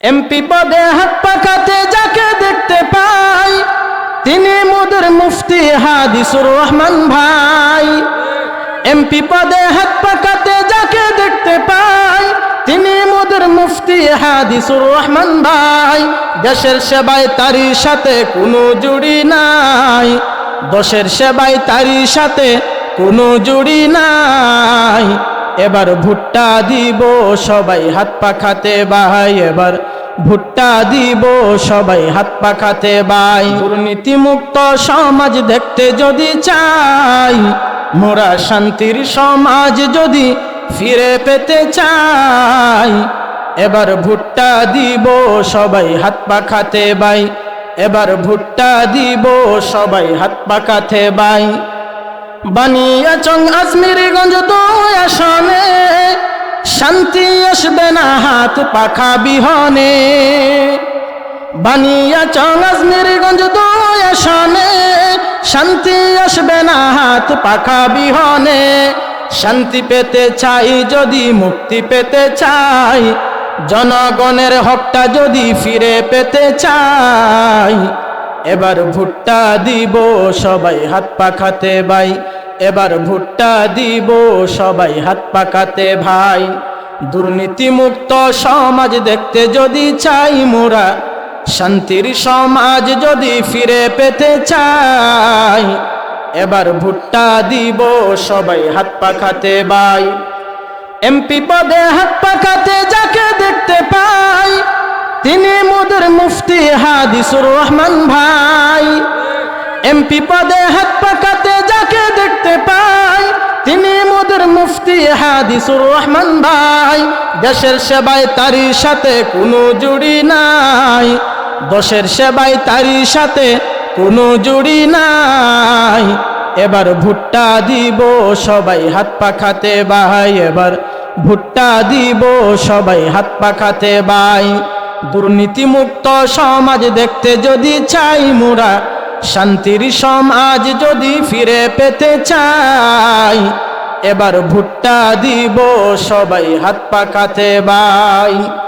MP পদে হাত পাকাতে যাকে দেখতে পাই, তিনি মোদের মুফতি হাদিসুর রহমান ভাই। এমপি পদে হাত পাকাতে যাকে দেখতে পাই, তিনি মোদের মুফতি হাদিসুর রহমান ভাই। দেশের সেবায় তারই সাথে কোনো জুড়ি নাই, দশের সেবায় তারই সাথে কোনো জুড়ি নাই। এবার ভুট্টা দিব, সবাই হাত পাখাতে ভাই এবার ভুট্টা দিব, সবাই হাত পাখাতে বাই। দুর্নীতি মুক্ত সমাজ দেখতে যদি চাই, মোরা শান্তির সমাজ যদি ফিরে পেতে চাই। এবার ভুট্টা দিব, সবাই হাত পাখাতে ভাই এবার ভুট্টা দিব, সবাই হাত পাখাতে বাই। বানিয়াচং আজমিরগঞ্জ দুই আসনে শান্তি আসবে না হাত পাখা বিহনে। বানিয়াচং আজমিরগঞ্জ দুই আসনে। শান্তি আসবে না হাত পাখা বিহনে। শান্তি পেতে চাই যদি মুক্তি পেতে চাই। জনগণের হকটা যদি ফিরে পেতে চাই। এবার ভুট্টা দিব সবাই হাত পাখাতে ভাই। এবার ভুট্টা দিব সবাই হাত পাকাতে ভাই। দুর্নীতি মুক্ত সমাজ দেখতে যদি চাই মোরা, শান্তির সমাজ যদি ফিরে পেতে চাই, এবার ভুট্টা দিব সবাই হাত পাখাতে ভাই এমপি পদে হাত পাকাতে যাকে দেখতে পাই, তিনি মোদের মুফতি হাদিসুর রহমান ভাই। এমপি পদে হাত পাকাতে যাকে দেখতে পাই, তিনি মোদের মুফতি হাদিসুর রহমান ভাই। দেশের সেবায় তারই সাথে কোনো জুড়ি নাই। দশের সেবায় তারই সাথে কোনো জুড়ি নাই। এবার ভুট্টা দিব, সবাই হাত পাখাতে ভাই এবার ভুট্টা দিব, সবাই হাত পাখাতে ভাই দুর্নীতি মুক্ত সমাজ দেখতে যদি চাই মোরা, শান্তির সমাজ যদি ফিরে পেতে চাই। এবার ভুট্টা দিব সবাই হাত পাকাতে ভাই।